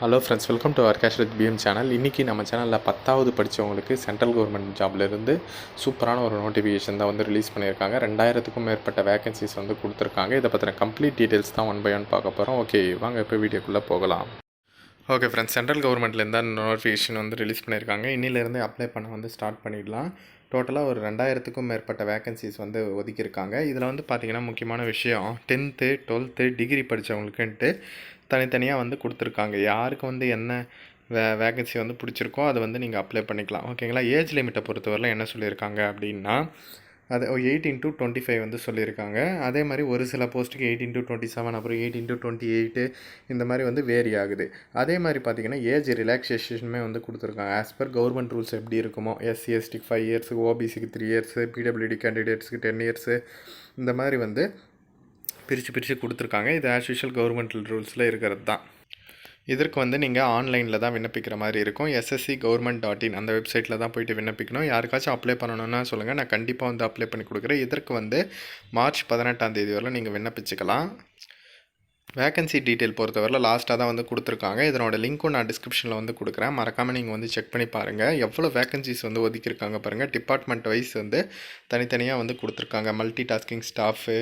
Hello friends welcome to our cash with PM channel இன்றைக்கி நம்ம சேனலில் பத்தாவது படித்தவங்களுக்கு சென்ட்ரல் கவர்மெண்ட் ஜாப்லேருந்து சூப்பரான ஒரு நோட்டிஃபிகேஷன் தான் வந்து ரிலீஸ் பண்ணியிருக்காங்க. ரெண்டாயிரத்துக்கும் மேற்பட்ட வேகன்சிஸ் வந்து கொடுத்துருக்காங்க. இதை பற்றின கம்ப்ளீட் டீட்டெயில்ஸ் தான் ஒன் பை ஒன் பார்க்க போகிறோம் ஓகே வாங்க இப்போ வீடியோக்குள்ளே போகலாம். ஓகே ஃப்ரெண்ட்ஸ் சென்ட்ரல் கவர்மெண்ட்லேருந்து அந்த நோட்டிஃபிகேஷன் வந்து ரிலீஸ் பண்ணியிருக்காங்க. இன்னிலேருந்து அப்ளை பண்ண வந்து ஸ்டார்ட் பண்ணிடலாம். டோட்டலாக ஒரு ரெண்டாயிரத்துக்கும் மேற்பட்ட வேகன்சிஸ் வந்து ஒதுக்கியிருக்காங்க. இதில் வந்து பார்த்திங்கன்னா முக்கியமான விஷயம் டென்த்து டுவெல்த்து டிகிரி படித்தவங்களுக்குன்ட்டு தனித்தனியாக வந்து கொடுத்துருக்காங்க. யாருக்கு வந்து என்ன வே வேகன்சி வந்து பிடிச்சிருக்கோ அதை வந்து நீங்கள் அப்ளை பண்ணிக்கலாம். ஓகேங்களா ஏஜ் லிமிட்டை பொறுத்தவரையில் என்ன சொல்லியிருக்காங்க அப்படின்னா அது எயிட் டு டுவெண்ட்டி ஃபைவ் வந்து சொல்லியிருக்காங்க. அதே மாதிரி ஒரு சில போஸ்ட்டுக்கு எயிட் டு டுவெண்ட்டி செவன் அப்புறம் எயிட் டு டுவெண்ட்டி எயிட்டு இந்த மாதிரி வந்து வேரி ஆகுது. அதே மாதிரி பார்த்தீங்கன்னா ஏஜ் ரிலாக்ஸேஷனுமே வந்து கொடுத்துருக்காங்க. ஆஸ் பர் கவர்மெண்ட் ரூல்ஸ் எப்படி இருக்குமோ எஸ்சி எஸ்டிக்கு ஃபைவ் இயர்ஸுக்கு ஓபிசிக்கு த்ரீ இயர்ஸு பிடபிள்யூடி கேண்டிடேட்ஸுக்கு டென் இயர்ஸு இந்த மாதிரி வந்து பிரித்து பிரித்து கொடுத்துருக்காங்க. இது ஆஸ் யூஷுவல் கவர்மெண்ட் ரூல்ஸில் இருக்கிறது தான். இதற்கு வந்து நீங்கள் ஆன்லைனில் தான் விண்ணப்பிக்கிற மாதிரி இருக்கும். எஸ்எஸ்சி கவர்மெண்ட் டாட் இன் அந்த வெப்சைட்டில் தான் போயிட்டு விண்ணப்பிக்கணும். யாருக்காச்சும் அப்ளை பண்ணணும்னா சொல்லுங்கள் நான் கண்டிப்பாக வந்து அப்ளை பண்ணி கொடுக்குறேன். இதற்கு வந்து மார்ச் பதினெட்டாம் தேதி வரலாம் நீங்கள் விண்ணப்பிச்சுக்கலாம். வேகன்சி டீட்டெயில் பொறுத்தவரையில் லாஸ்ட்டாக தான் வந்து கொடுத்துருக்காங்க. இதனோட லிங்க்கும் நான் டிஸ்கிரிப்ஷனில் வந்து கொடுக்குறேன். மறக்காமல் நீங்கள் வந்து செக் பண்ணி பாருங்கள் எவ்வளோ வேகன்சிஸ் வந்து ஒதுக்கியிருக்காங்க பாருங்கள் டிபார்ட்மெண்ட் வைஸ் வந்து தனித்தனியாக வந்து கொடுத்துருக்காங்க. Multi tasking staff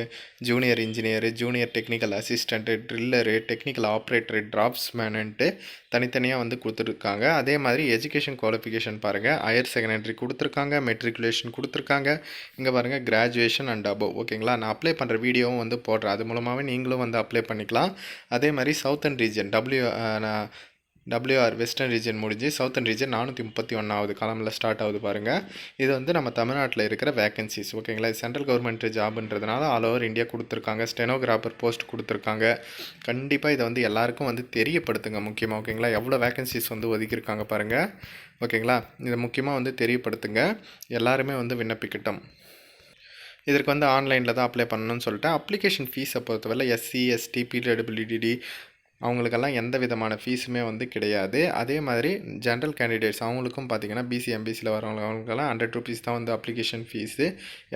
junior engineer junior technical assistant driller technical operator டிராப்ஸ்மேனுன்ட்டு தனித்தனியாக வந்து கொடுத்துருக்காங்க. அதே மாதிரி எஜுகேஷன் குவாலிஃபிகேஷன் பாருங்கள் ஹையர் செகண்டரி கொடுத்துருக்காங்க. மெட்ரிகுலேஷன் கொடுத்துருக்காங்க. இங்கே பாருங்கள் கிராஜுவேஷன் அண்ட் அபவ் ஓகேங்களா நான் அப்ளை பண்ணுற வீடியோவும் வந்து போடுறேன். அது மூலமாகவே நீங்களும் வந்து அப்ளை பண்ணிக்கலாம். அதே மாதிரி southern region W WR western region முடிஞ்சு சவுத்தன் ரீஜன் நானூற்றி முப்பத்தி ஒன்றாவது காலமில் ஸ்டார்ட் ஆகுது பாருங்கள் இது வந்து நம்ம தமிழ்நாட்டில் இருக்கிற வேகன்சிஸ் ஓகேங்களா இது சென்ட்ரல் கவர்மெண்ட் ஜாப்ன்றதுனால ஆல் ஓவர் இந்தியா கொடுத்துருக்காங்க ஸ்டெனோகிராஃபர் போஸ்ட் கொடுத்துருக்காங்க. கண்டிப்பாக இதை வந்து எல்லாருக்கும் வந்து தெரியப்படுத்துங்க முக்கியமாக ஓகேங்களா எவ்வளோ வேகன்சிஸ் வந்து ஒதுக்கியிருக்காங்க பாருங்கள் ஓகேங்களா இதை முக்கியமாக வந்து தெரியப்படுத்துங்க. எல்லாருமே வந்து விண்ணப்பிக்கட்டும். இதற்கு வந்து ஆன்லைனில் தான் அப்ளை பண்ணணும்னு சொல்லிட்டு அப்ளிகேஷன் ஃபீஸை பொறுத்தவரை எஸ்சி எஸ்டி பிடபிள்யூடிடி அவங்களுக்கெல்லாம் எந்த விதமான ஃபீஸுமே வந்து கிடையாது. அதே மாதிரி ஜென்ரல் கேண்டிடேட்ஸ் அவங்களுக்கும் பார்த்தீங்கன்னா பிசி எம்பிசியில் அவங்களுக்கெல்லாம் ஹண்ட்ரட் ருபீஸ் தான் வந்து அப்ளிகேஷன் ஃபீஸு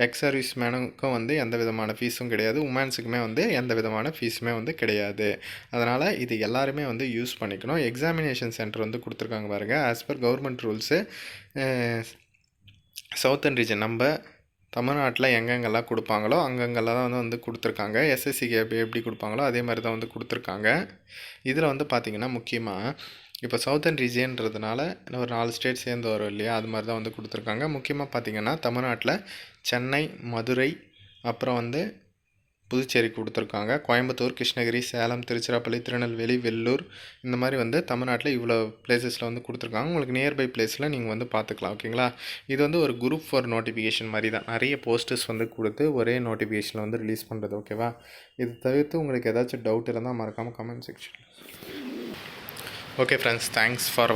எக்ஸ் சர்வீஸ் மேனுக்கும் வந்து எந்த விதமான ஃபீஸும் கிடையாது. உமன்ஸுக்குமே வந்து எந்த விதமான ஃபீஸுமே வந்து கிடையாது. அதனால் இது எல்லாருமே வந்து யூஸ் பண்ணிக்கணும். எக்ஸாமினேஷன் சென்டர் வந்து கொடுத்துருக்காங்க பாருங்கள் as per government rules southern region நம்ம தமிழ்நாட்டில் எங்கெங்கெல்லாம் கொடுப்பாங்களோ அங்கங்கெல்லாம் தான் வந்து வந்து கொடுத்துருக்காங்க. எஸ்எஸ்சிக்கு எப்படி எப்படி கொடுப்பாங்களோ அதே மாதிரி தான் வந்து கொடுத்துருக்காங்க. இதில் வந்து பார்த்திங்கன்னா முக்கியமாக இப்போ சவுத்தர்ன் ரீஜியன்றதுனால ஒரு நாலு ஸ்டேட் சேர்ந்து வரும் இல்லையா? அது மாதிரி தான் வந்து கொடுத்துருக்காங்க. முக்கியமாக பார்த்திங்கன்னா தமிழ்நாட்டில் சென்னை மதுரை அப்புறம் வந்து புதுச்சேரி கொடுத்துருக்காங்க. கோயம்புத்தூர் கிருஷ்ணகிரி சேலம் திருச்சிராப்பள்ளி திருநெல்வேலி வெள்ளூர் இந்த மாதிரி வந்து தமிழ்நாட்டில் இவ்வளோ பிளேசஸில் வந்து கொடுத்துருக்காங்க. உங்களுக்கு நியர்பை பிளேஸில் நீங்கள் வந்து பார்த்துக்கலாம் ஓகேங்களா இது வந்து ஒரு குரூப் ஃபார் நோட்டிஃபிகேஷன் மாதிரி தான். நிறைய போஸ்டர்ஸ் வந்து கொடுத்து ஒரே நோட்டிஃபிகேஷனில் வந்து ரிலீஸ் பண்ணுறது ஓகேவா இது தவிர்த்து உங்களுக்கு ஏதாச்சும் டவுட் இருந்தால் மறக்காமல் comment section okay friends thanks for